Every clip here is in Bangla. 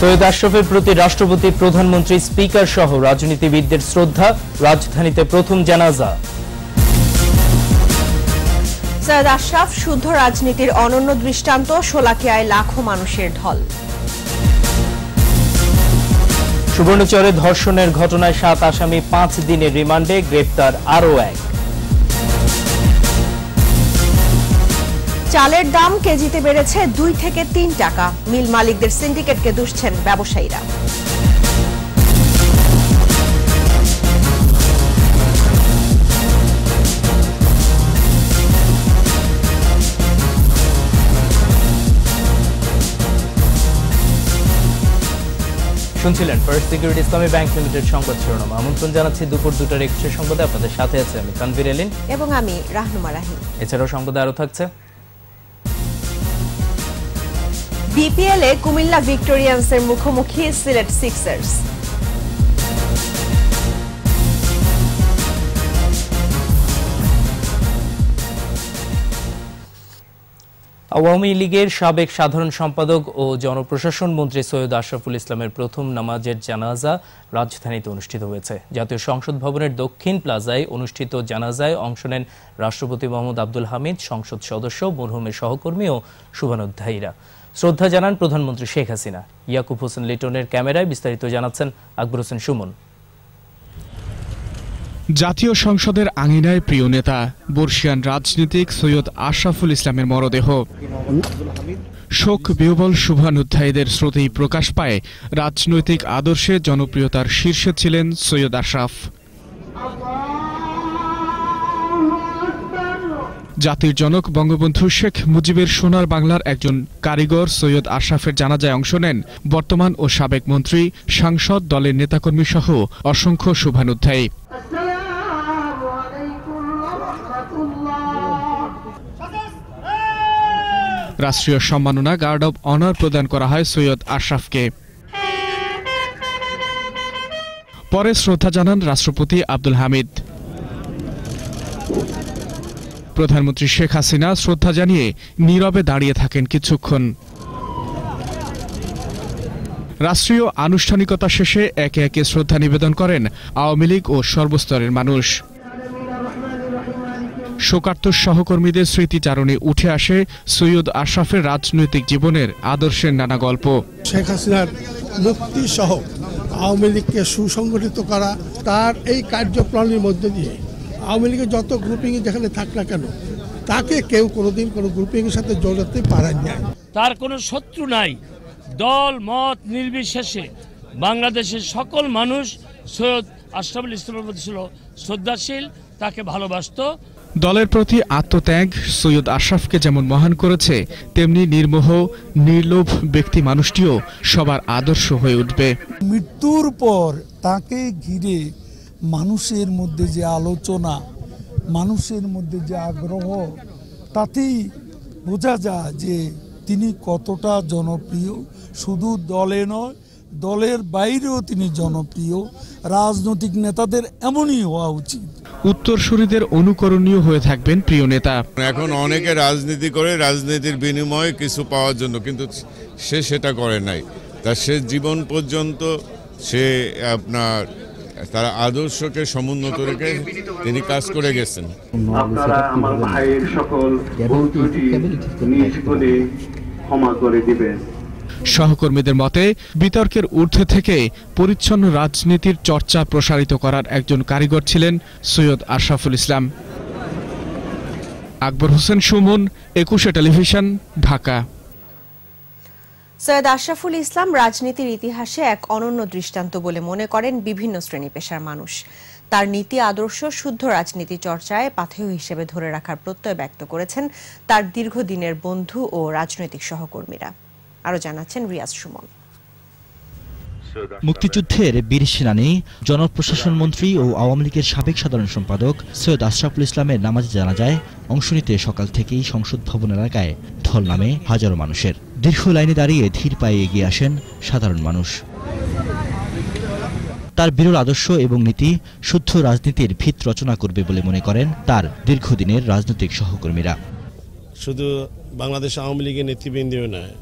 সৈয়দ আশরাফের প্রতি রাষ্ট্রপতি প্রধানমন্ত্রী স্পিকার সহ রাজনীতিবিদদের শ্রদ্ধা রাজধানীতে প্রথম জানাজা। সৈয়দ আশরাফ শুদ্ধ রাজনীতির অনন্য দৃষ্টান্ত শোলাকিয়ায় লাখো মানুষের ঢল। সুবর্ণচরে ধর্ষণের ঘটনায় সাত আসামি পাঁচ দিনের রিমান্ডে গ্রেপ্তার আরও এক। চালের দাম কেজিতে বেড়েছে দুই থেকে তিন টাকা। মিল মালিকদের সিন্ডিকেটকে দুষছেন ব্যবসায়ীরা। শুনছিলেন First Security Islami Bank Limited সংবাদ শিরোনাম। আমন্ত্রণ জানাচ্ছি দুপুর দুটার একুশের সংবাদে। আপনাদের সাথে আছে আমি তানভীর এলিন। এবং আমি রাহনুমা রাহিম। এছাড়াও সংবাদে আরও থাকছে বিপিএল এ কুমিল্লা ভিক্টোরিয়ান্সের মুখোমুখি সিলেট সিক্সার্স। আওয়ামী লীগের সাবেক সাধারণ সম্পাদক ও জনপ্রশাসন মন্ত্রী সৈয়দ আশরাফুল ইসলামের প্রথম নামাজের জানাজা রাজধানীতে অনুষ্ঠিত হয়েছে। জাতীয় সংসদ ভবনের দক্ষিণ প্লাজায় অনুষ্ঠিত জানাজায় অংশ নেন রাষ্ট্রপতি মোহাম্মদ আব্দুল হামিদ, সংসদ সদস্য, মরহুমের সহকর্মী ও শুভানুধ্যায়ীরা। শ্রদ্ধা জানান প্রধানমন্ত্রী শেখ হাসিনা। ইয়াকুব হোসেন লিটনের ক্যামেরায় বিস্তারিত জানাচ্ছেন আকবর হোসেন সুমন। জাতীয় সংসদের আঙিনায় প্রিয় নেতা, বর্ষিয়ান রাজনীতিক সৈয়দ আশরাফুল ইসলামের মরদেহ। শোক, বিহবল শুভানুধ্যায়ীদের স্রোতেই প্রকাশ পায় রাজনৈতিক আদর্শে জনপ্রিয়তার শীর্ষে ছিলেন সৈয়দ আশরাফ। জাতির জনক বঙ্গবন্ধু শেখ মুজিবের সোনার বাংলার একজন কারিগর সৈয়দ আশরাফের জানাজায় অংশ নেন বর্তমান ও সাবেক মন্ত্রী সাংসদ দলের নেতাকর্মী সহ অসংখ্য শুভানুধ্যায়ী। রাষ্ট্রীয় সম্মাননা গার্ড অব অনার প্রদান করা হয় সৈয়দ আশরাফকে। পরে শ্রদ্ধা জানান রাষ্ট্রপতি আব্দুল হামিদ। প্রধানমন্ত্রী শেখ হাসিনা শ্রদ্ধা জানিয়ে নীরবে দাঁড়িয়ে থাকেন কিছুক্ষণ। রাষ্ট্রীয় আনুষ্ঠানিকতা শেষে একে একে শ্রদ্ধা নিবেদন করেন আওয়ামী লীগ ও সর্বস্তরের মানুষ। শোকার্ত সহকর্মীদের স্মৃতিচারণে উঠে আসে সৈয়দ আশরাফের রাজনৈতিক জীবনের আদর্শের নানা গল্প। শেখ হাসিনার মুক্তি সহ আওয়ামী লীগকে সুসংগঠিত করা তার এই কার্যপ্রণালীর মধ্য দিয়ে আওয়ামী লীগের যত গ্রুপিং যেখানে থাক না কেন তাকে কেউ কোনোদিন কোনো গ্রুপিং এর সাথে জড়াতে পারেন নাই। তার কোনো শত্রু নাই। দল মত নির্বিশেষে বাংলাদেশের সকল মানুষ সৈয়দ আশরাফুল ইসলামের প্রতি ছিল শ্রদ্ধাশীল তাকে ভালোবাসতো। দলের প্রতি আত্মত্যাগ সৈয়দ আশরাফকে যেমন মহান করেছে তেমনি নির্মোহ নির্লোভ ব্যক্তি মানুষটিও সবার আদর্শ হয়ে উঠবে। মৃত্যুর পর তাকে ঘিরে মানুষের মধ্যে যে আলোচনা মানুষের মধ্যে যে আগ্রহ তাতেই বোঝা যায় যে তিনি কতটা জনপ্রিয়। শুধু দলে নয় দলের বাইরেও তিনি জনপ্রিয়। রাজনৈতিক নেতাদের এমনই হওয়া উচিত। উত্তরসূরিদের অনুকরণীয় হয়ে থাকবেন প্রিয় নেতা। এখন অনেকে রাজনীতি করে রাজনীতির বিনিময়ে কিছু পাওয়ার জন্য কিন্তু সে সেটা করে নাই। তার সে জীবন পর্যন্ত সে আপনার তার আদর্শকে সমুন্নত রেখে তিনি কাজ করে গেছেন। আপনারা আমার ভাইয়ের সকল ভুল ত্রুটি নিজ বলে ক্ষমা করে দিবেন। সহকর্মীদের মতে বিতর্কের ঊর্ধ্বে থেকে পরিচ্ছন্ন রাজনীতির চর্চা প্রসারিত করার একজন কারিগর ছিলেন সৈয়দ আশরাফুল ইসলাম। আকবর হোসেন সুমন একুশে টেলিভিশন ঢাকা। সৈয়দ আশরাফুল ইসলাম রাজনীতির ইতিহাসে এক অনন্য দৃষ্টান্ত বলে মনে করেন বিভিন্ন শ্রেণি পেশার মানুষ। তার নীতি, আদর্শ, শুদ্ধ রাজনীতি চর্চায় পাথেয় হিসেবে ধরে রাখার প্রত্যয় ব্যক্ত করেছেন তার দীর্ঘদিনের বন্ধু ও রাজনৈতিক সহকর্মীরা। আরও জানাচ্ছেন রিয়াজ সুমন। মুক্তিযুদ্ধের বীর সেনানী, জনপ্রশাসন মন্ত্রী ও আওয়ামী লীগের সাবেক সাধারণ সম্পাদক সৈয়দ আশরাফুল ইসলামের নামাজে জানা যায় অংশ নিতে সকাল থেকেই সংসদ ভবন এলাকায় ঢল নামে হাজারো মানুষের। দীর্ঘ লাইনে দাঁড়িয়ে ধীর পায়ে এগিয়ে আসেন সাধারণ মানুষ। তার বিরল আদর্শ এবং নীতি শুদ্ধ রাজনীতির ভিত রচনা করবে বলে মনে করেন তার দীর্ঘদিনের রাজনৈতিক সহকর্মীরা। শুধু বাংলাদেশ আওয়ামী লীগের নেতৃবৃন্দও নয়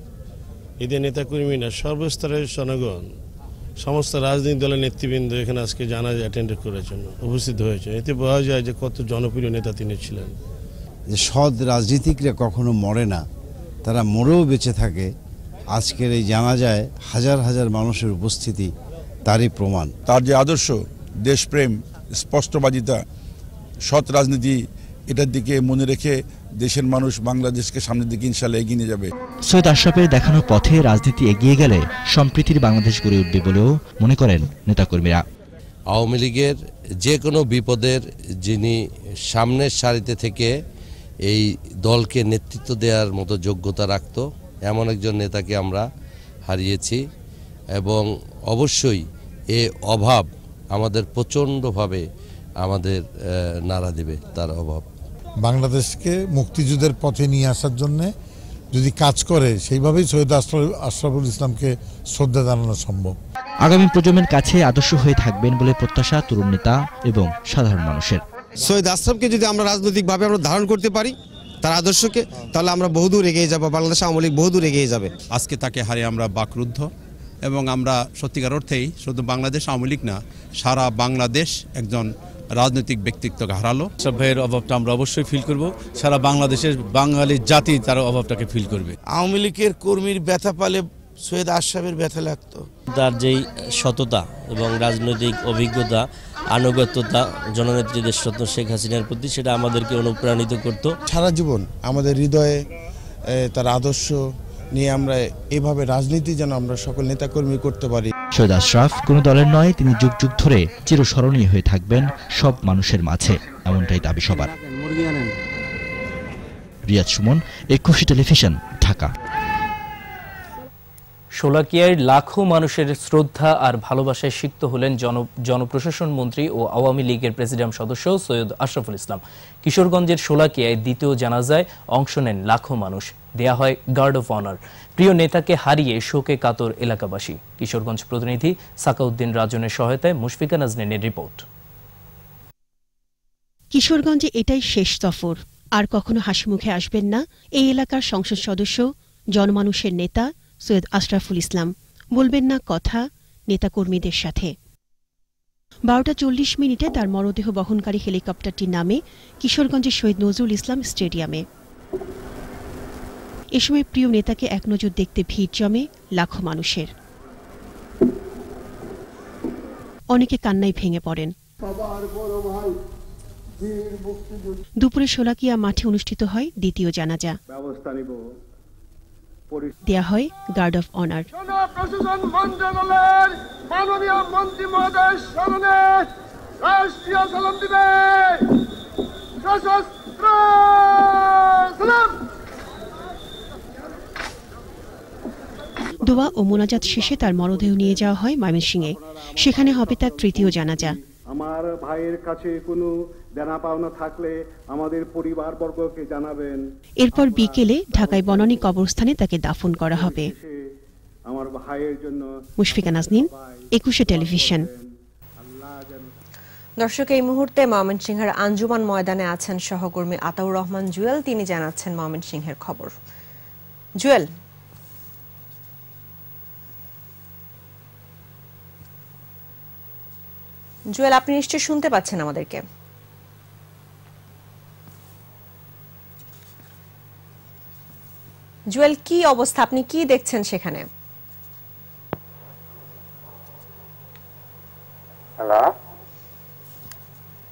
এদের নেতাকর্মীরা সর্বস্তরের জনগণ সমস্ত রাজনৈতিক দলের নেতৃবৃন্দ এখানে আজকে জানা অ্যাটেন্ড করেছেন উপস্থিত হয়েছে। এতে বোঝা যায় যে কত জনপ্রিয় নেতা তিনি ছিলেন। যে সৎ রাজনীতিকরা কখনো মরে না। তারা মরেও বেঁচে থাকে। আজকের এই জানা যায় হাজার হাজার মানুষের উপস্থিতি তারই প্রমাণ। তার যে আদর্শ দেশপ্রেম স্পষ্টবাদিতা সৎ রাজনীতি এটার দিকে মনে রেখে দেশের মানুষ বাংলাদেশকে সামনের দিকে ইনশাল্লাহ এগিয়ে নিয়ে যাবে। সৈয়দ আশরাফের দেখানো পথে রাজনীতি এগিয়ে গেলে সম্প্রীতির বাংলাদেশ গড়ে উঠবে বলেও মনে করেন নেতাকর্মীরা। আওয়ামী লীগের যে কোনো বিপদের যিনি সামনের সারিতে থেকে এই দলকে নেতৃত্ব দেওয়ার মতো যোগ্যতা রাখত। এমন একজন নেতাকে আমরা হারিয়েছি এবং অবশ্যই এ অভাব আমাদের প্রচণ্ডভাবে আমাদের নাড়া দেবে তার অভাব। বাংলাদেশকে মুক্তিযুদ্ধের পথে নিয়ে আসার জন্য যদি কাজ করে সেইভাবেই সৈয়দ আশরাফ আশরাফুল ইসলামকে শ্রদ্ধা জানানো সম্ভব। আগামী প্রজন্মের কাছে আদর্শ হয়ে থাকবেন বলে প্রত্যাশা তরুণ নেতা এবং সাধারণ মানুষের। সৈয়দ আশরাফকে যদি আমরা রাজনৈতিকভাবে আমরা ধারণ করতে পারি তার আদর্শকে তাহলে আমরা বহুদূর এগিয়ে যাব বাংলাদেশ আওয়ামী লীগ বহুদূর এগিয়ে যাবে। আজকে তাকে হারে আমরা বাকরুদ্ধ এবং আমরা সত্যিকার অর্থেই শুধু বাংলাদেশ আওয়ামী লীগ না সারা বাংলাদেশ একজন রাজনৈতিক ব্যক্তিত্বকে হারালো। সব ভাইয়ের অভাবটা আমরা অবশ্যই ফিল করব। সারা বাংলাদেশের বাঙালি জাতি তার অভাবটাকে ফিল করবে। আওয়ামী লীগের কর্মীর ব্যথা পালে সৈয়দ আশরাফের ব্যথা লাগতো। তার যেই সততা এবং রাজনৈতিক অভিজ্ঞতা আনুগত্যতা জননেত্রী দেশরত্ন শেখ হাসিনার প্রতি সেটা আমাদেরকে অনুপ্রাণিত করত। সারা জীবন আমাদের হৃদয়ে তার আদর্শ নিয়ে আমরা এভাবে রাজনীতি যেন আমরা সকল নেতাকর্মী করতে পারি। সৈয়দ আশরাফ কোনো দলের নয় তিনি যুগ যুগ ধরে চিরস্মরণীয় হয়ে থাকবেন সব মানুষের মাঝে এমনটাই দাবি সবার। রিয়াজ সুমন একুশে টেলিভিশন ঢাকা। শোলাকিয়ায় লাখো মানুষের শ্রদ্ধা আর ভালোবাসায় সিক্ত হলেন জনপ্রশাসন মন্ত্রী ও আওয়ামী লীগের প্রেসিডিয়াম সদস্য সৈয়দ আশরাফুল ইসলাম। কিশোরগঞ্জের শোলাকিয়ায় দ্বিতীয় জানাজায় অংশ নেন লাখো মানুষ। দেয়া হয় গার্ড অফ অনার। প্রিয় নেতাকে হারিয়ে শোকে কাতর এলাকাবাসী। কিশোরগঞ্জ প্রতিনিধি সাকাউদ্দিন রাজনের সহায়তায় মুশফিকা নাজনীনের রিপোর্ট। কিশোরগঞ্জে এটাই শেষ সফর। আর কখনো হাসি মুখে আসবেন না এই এলাকার সংসদ সদস্য, জনমানুষের নেতা সৈয়দ আশরাফুল ইসলাম। বলবেন না কথা নেতাকর্মীদের সাথে। বারোটা চল্লিশ মিনিটে তার মরদেহ বহনকারী হেলিকপ্টারটি নামে কিশোরগঞ্জের শহীদ নজরুল ইসলাম স্টেডিয়ামে। এ সময় প্রিয় নেতাকে এক নজর দেখতে ভিড় জমে লাখো মানুষের। অনেকে কান্নায় ভেঙে পড়েন। দুপুরে শোলাকিয়া মাঠে অনুষ্ঠিত হয় দ্বিতীয় জানাজা। ব্যবস্থা নিব। দেয়া হয় গার্ড অফ অনার। প্রশাসন মন্ত্রণালয়ের মাননীয় মন্ত্রী মহোদয় স্মরণে রাষ্ট্রীয় সালাম দিবে। সশস্ত্র সালাম! দোয়া ও মোনাজাত শেষে তার মরদেহ নিয়ে যাওয়া হয় ময়মনসিংহে। সেখানে হবে তার তৃতীয় জানাজা। আমার ভাইয়ের কাছে কোনো দেনা পাওনা থাকলে আমাদের পরিবারবর্গকে জানাবেন। এরপর বিকেলে ঢাকায় বনানী কবরস্থানে তাকে দাফন করা হবে। আমার ভাইয়ের জন্য মুশফিকা নাজনীন একুশে টেলিভিশন। দর্শক এই মুহূর্তে ময়মনসিংহের আঞ্জুমান ময়দানে আছেন সহকর্মী আতাউর রহমান জুয়েল। তিনি জানাচ্ছেন ময়মনসিংহের খবর। জুয়েল জুয়েল আপনি নিশ্চয়ই শুনতে পাচ্ছেন আমাদেরকে। জুয়েল কি অবস্থা? আপনি কি দেখছেন সেখানে? হ্যালো?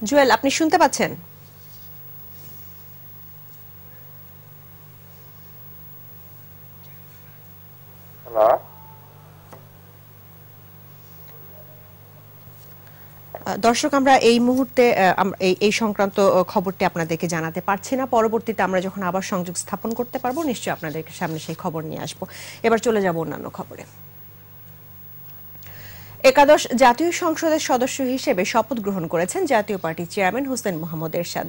জুয়েল আপনি শুনতে পাচ্ছেন? দর্শক, আমরা এই মুহূর্তে এই- সংক্রান্ত খবরটি আপনাদেরকে জানাতে পারছি না। পরবর্তীতে আমরা যখন আবার সংযোগ স্থাপন করতে পারব, নিশ্চয়ই আপনাদের সামনে সেই খবর নিয়ে আসব। এবার চলে যাব অন্যান্য খবরে। একাদশ জাতীয় সংসদের সদস্য হিসেবে শপথ গ্রহণ করেছেন জাতীয় পার্টির চেয়ারম্যান হোসেন মোহাম্মদ এরশাদ।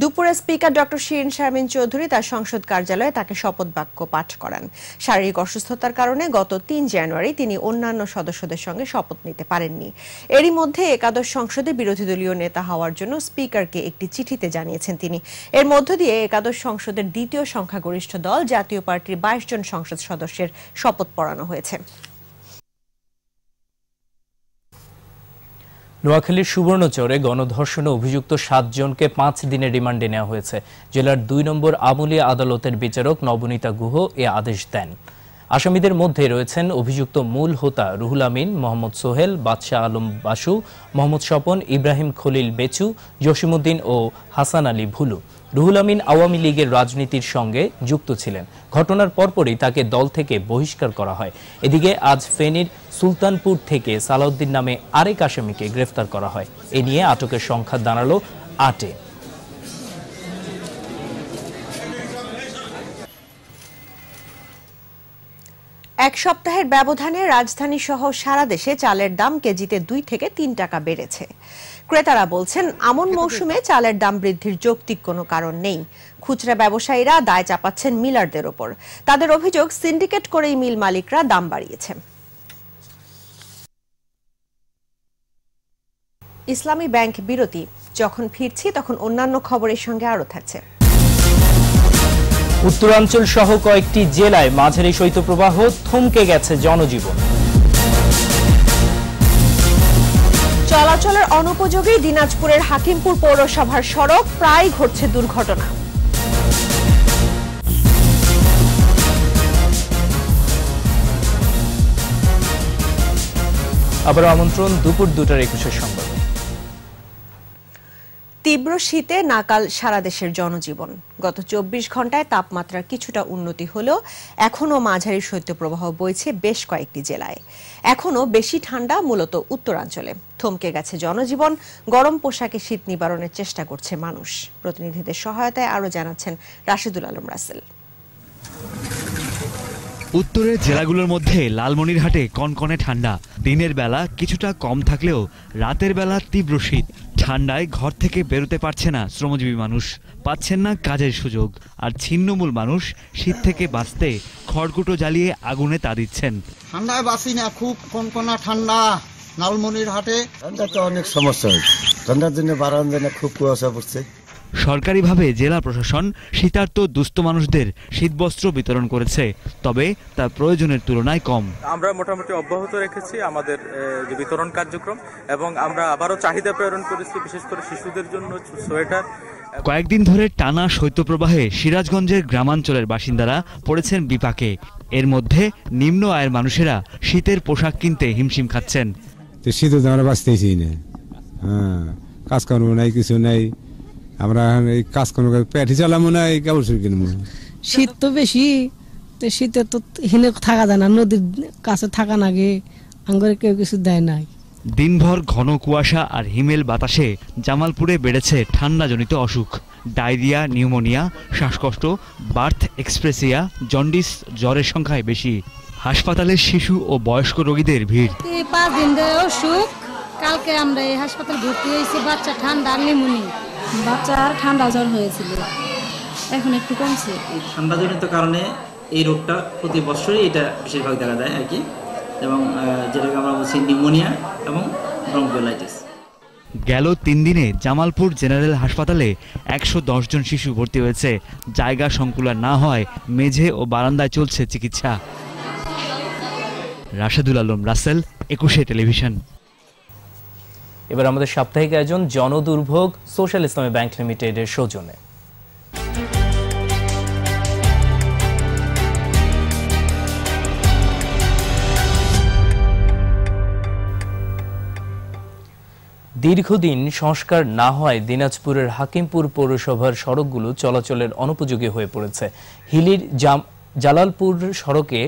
দুপুরে স্পিকার ডক্টর শিরিন শারমিন চৌধুরী তার সংসদ কার্যালয়ে তাকে শপথ বাক্য পাঠ করান। শারীরিক অসুস্থতার কারণে গত তিন জানুয়ারি তিনি অন্যান্য সদস্যদের সঙ্গে শপথ নিতে পারেননি। এরই মধ্যে একাদশ সংসদে বিরোধী দলীয় নেতা হওয়ার জন্য স্পিকারকে একটি চিঠিতে জানিয়েছেন তিনি। এর মধ্য দিয়ে একাদশ সংসদের দ্বিতীয় সংখ্যাগরিষ্ঠ দল জাতীয় পার্টির বাইশ জন সংসদ সদস্যের শপথ পড়ানো হয়েছে। নোয়াখালীর সুবর্ণচরে গণধর্ষণে অভিযুক্ত সাতজনকে পাঁচ দিনের রিমান্ডে নেওয়া হয়েছে। জেলার দুই নম্বর আমুলিয়া আদালতের বিচারক নবনীতা গুহ এ আদেশ দেন। আসামিদের মধ্যে রয়েছেন অভিযুক্ত মূল হোতা রুহুল আমিন, মোহাম্মদ সোহেল, বাদশাহ আলম বাসু, মোহাম্মদ স্বপন, ইব্রাহিম খলিল বেচু জসিমুদ্দিন ও হাসান আলী ভুলু। রুহুল আমিন আওয়ামী লীগের রাজনীতির সঙ্গে যুক্ত ছিলেন। ঘটনার পরপরই তাকে দল থেকে বহিষ্কার করা হয়। এদিকে আজ ফেনীর সুলতানপুর থেকে সালাউদ্দিন নামে আরেক আসামিকে গ্রেফতার করা হয়। এ নিয়ে আটকের সংখ্যা দাঁড়াল আটে। এক সপ্তাহের ব্যবধানে রাজধানী সহ সারা দেশে চালের দাম কেজিতে দুই থেকে তিন টাকা বেড়েছে। ক্রেতারা বলছেন আমন মৌসুমে চালের দাম বৃদ্ধির যৌক্তিক কোনো কারণ নেই। খুচরা ব্যবসায়ীরা দায় চাপাচ্ছেন মিলারদের ওপর। তাদের অভিযোগ সিন্ডিকেট করেই মিল মালিকরা দাম বাড়িয়েছে। ইসলামী ব্যাংক বিরতি। যখন ফিরছি তখন অন্যান্য খবরের সঙ্গে আরও থাকছে। উত্তরাঞ্চল সহ কয়েকটি জেলায় মাঝারি শৈত্যপ্রবাহ থমকে গেছে জনজীবন। চলাচলের অনুপযোগী দিনাজপুরের হাকিমপুর পৌরসভার সড়ক প্রায় ঘটছে দুর্ঘটনা। আবার আমন্ত্রণ দুপুর দুটার একুশের সংবাদ। তীব্র শীতে নাকাল সারা দেশের জনজীবন। গত চব্বিশ ঘন্টায় তাপমাত্রার কিছুটা উন্নতি হলেও এখনও মাঝারি শৈত্যপ্রবাহ বইছে বেশ কয়েকটি জেলায়। এখনও বেশি ঠান্ডা মূলত উত্তরাঞ্চলে। থমকে গেছে জনজীবন, গরম পোশাকে শীত নিবারণের চেষ্টা করছে মানুষ। প্রতিনিধিদের সহায়তায় আরও জানাচ্ছেন রাশিদুল আলম রাসেল। উত্তরের জেলাগুলোর মধ্যে লালমনিরহাটে কনকনে ঠান্ডা। দিনের বেলা কিছুটা কম থাকলেও রাতের বেলা তীব্র শীত। ঠান্ডায় ঘর থেকে বেরোতে পারছে না শ্রমজীবী মানুষ। পাচ্ছেন না কাজের সুযোগ। আর ছিন্নমূল মানুষ শীত থেকে বাঁচতে খড়কুটো জ্বালিয়ে আগুনে তা দিচ্ছেন। ঠান্ডায় বাসি না খুব কনকনা ঠান্ডা লালমনির হাটে ঠান্ডা তো অনেক সমস্যা হয়েছে। ঠান্ডার জন্য জন্য খুব কুয়াশা পড়ছে। সরকারিভাবে জেলা প্রশাসন শীতার্ত দুস্থ মানুষদের শীতবস্ত্র বিতরণ করেছে তবে তা প্রয়োজনের তুলনায় কম। আমরা মোটামুটি অব্যাহত রেখেছি আমাদের যে বিতরণ কার্যক্রম এবং আমরা আবারও চাহিদা প্রেরণ করেছি বিশেষ করে শিশুদের জন্য সোয়েটার। কয়েকদিন ধরে টানা শৈত্যপ্রবাহে সিরাজগঞ্জের গ্রামাঞ্চলের বাসিন্দারা পড়েছেন বিপাকে। এর মধ্যে নিম্ন আয়ের মানুষেরা শীতের পোশাক কিনতে হিমশিম খাচ্ছেন। তো শীতে তো আমরা বাঁচতেছি না। হ্যাঁ কাজকর্ম নাই কিছু নাই। আমরা এই কাজকর্ম করে পেটি চালামো না এই কাপড় চুরি কিনবো শীত তো বেশি তো শীতে তো হিনে থাকা যায় না নদীর কাছে থাকা নাগে আঙ্গরে কেউ কিছু দেয় নাই। দিনভর ঘন কুয়াশা আর হিমেল বাতাসে জামালপুরে বেড়েছে ঠান্ডাজনিত অসুখ। ডায়রিয়া নিউমোনিয়া শ্বাসকষ্ট বার্থ এক্সপ্রেসিয়া জন্ডিস জ্বরের সংখ্যায় বেশি। হাসপাতালের শিশু ও বয়স্ক রোগীদের ভিড়। পাঁচ দিন ধরে অসুখ। কালকে আমরা এই হাসপাতাল ভর্তি হয়েছি বাচ্চা ঠান্ডা নিমুনি বাচ্চার ঠান্ডা জ্বর হয়েছিল। এখন একটু কমছে। ঠান্ডাজনিত কারণে এই রোগটা প্রতি বছরই এটা বেশিরভাগ দেখা যায় আর কি। এবং যেটাকে আমরা বলছি নিউমোনিয়া এবং ব্রঙ্কোলাইটিস গেল তিন দিনে জামালপুর জেনারেল হাসপাতালে একশো দশ জন শিশু ভর্তি হয়েছে। জায়গা সংকুলান না হয় মেঝে ও বারান্দায় চলছে চিকিৎসা। রাশেদুল আলম রাসেল একুশে টেলিভিশন। এবার আমাদের সাপ্তাহিক আয়োজন জনদুর্ভোগ সোশ্যাল ইসলামী ব্যাংক লিমিটেডের সৌজন্যে। দীর্ঘদিন সংস্কার না হয় দিনাজপুরের হাকিমপুর পৌরসভার সড়কগুলো চলাচলের অনুপযোগী হয়ে পড়েছে। হিলির জালালপুর সড়কে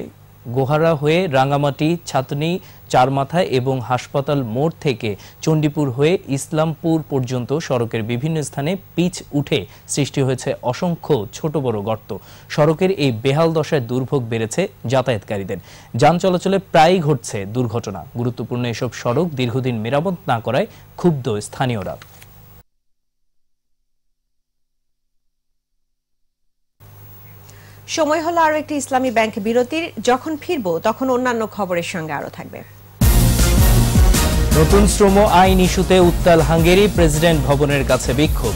গোহারা হয়ে রাঙামাটি, ছাতনি, চারমাথা এবং হাসপাতাল মোড় থেকে চণ্ডীপুর হয়ে ইসলামপুর পর্যন্ত সড়কের বিভিন্ন স্থানে পিচ উঠে সৃষ্টি হয়েছে অসংখ্য ছোট বড় গর্ত। সড়কের এই বেহাল দশায় দুর্ভোগ বেড়েছে যাতায়াতকারীদের। যান চলাচলে প্রায়ই ঘটছে দুর্ঘটনা। গুরুত্বপূর্ণ এসব সড়ক দীর্ঘদিন মেরামত না করায় ক্ষুব্ধ স্থানীয়রা। সময় হলো আরও একটি ইসলামী ব্যাংক বিরতির। যখন ফিরব তখন অন্যান্য খবরের সঙ্গে আরও থাকবে। নতুন শ্রম আইন ইস্যুতে উত্তাল হাঙ্গেরি প্রেসিডেন্ট ভবনের কাছে বিক্ষোভ।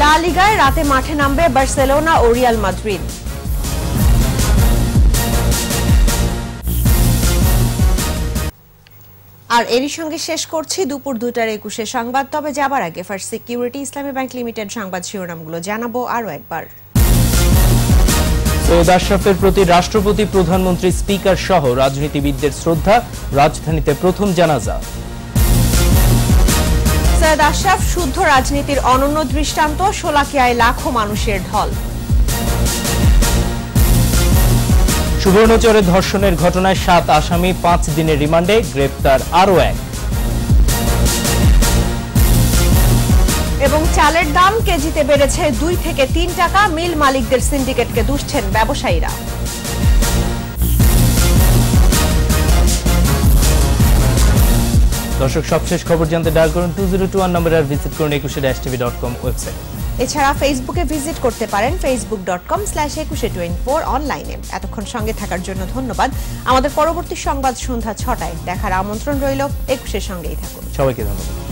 লা লিগায় রাতে মাঠে নামবে বার্সেলোনা ও রিয়াল মাদ্রিদ। আর এরই সঙ্গে শেষ করছি দুপুর দুটার একুশে সংবাদ। তবে যাবার আগে First Security Islami Bank Limited সংবাদ শিরোনামগুলো জানাব আরও একবার। সৈয়দ আশরাফের প্রতি রাষ্ট্রপতি প্রধানমন্ত্রী স্পিকার সহ রাজনীতিবিদদের শ্রদ্ধা। রাজধানীতে প্রথম জানাজা। সৈয়দ আশরাফ শুদ্ধ রাজনীতির অনন্য দৃষ্টান্ত শোলাকিয়ায় লাখো মানুষের ঢল। সুবর্ণচরে ধর্ষণের ঘটনায় সাত আসামি পাঁচ দিনের রিমান্ডে গ্রেপ্তার আরও এক। এবং চালের দাম কেজিতে বেড়েছে দুই থেকে তিন টাকা। মিল মালিকদের সিন্ডিকেটকে দুষছেন ব্যবসায়ীরা। দর্শক সবশেষ খবর জানতে ডায়াল করুন টু জিরো টু ওয়ান নম্বরে আর ভিজিট করুন Ekushey dash TV dot com website. এছাড়া ফেসবুকে ভিজিট করতে পারেন Facebook dot com slash Ekushey twenty four অনলাইনে এতক্ষণ সঙ্গে থাকার জন্য ধন্যবাদ। আমাদের পরবর্তী সংবাদ সন্ধ্যা ছটায় দেখার আমন্ত্রণ রইল। একুশের সঙ্গেই থাকুন। সবাইকে ধন্যবাদ।